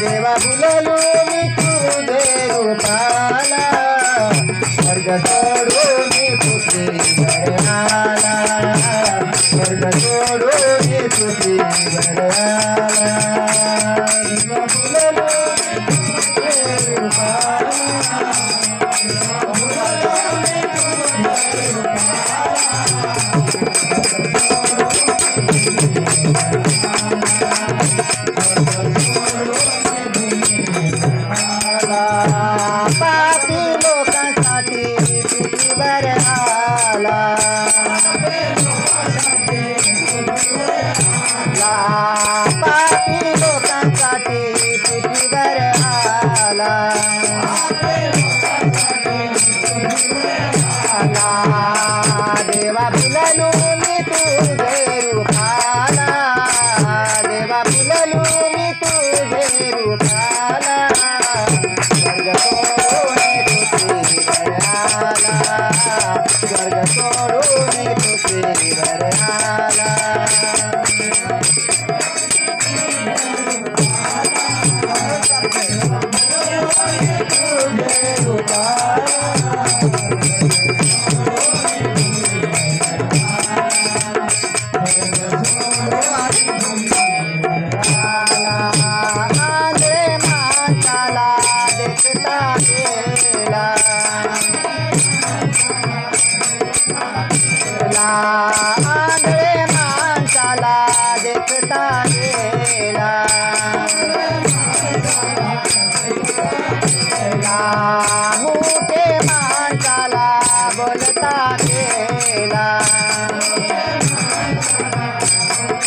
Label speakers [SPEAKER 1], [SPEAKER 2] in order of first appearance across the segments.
[SPEAKER 1] देवा बुललो मी तुझे रूपाला स्वर्ग सोडो मी तुझे घराला स्वर्ग सोडो मी तुझे घराला దేవ పిల్లలు మీతూ చేరు కాలా దేవ పిల్లలు మీతూ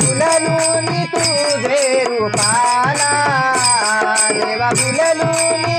[SPEAKER 1] దేవగులను నీతూ దేరు పాలా దేవగులను నీ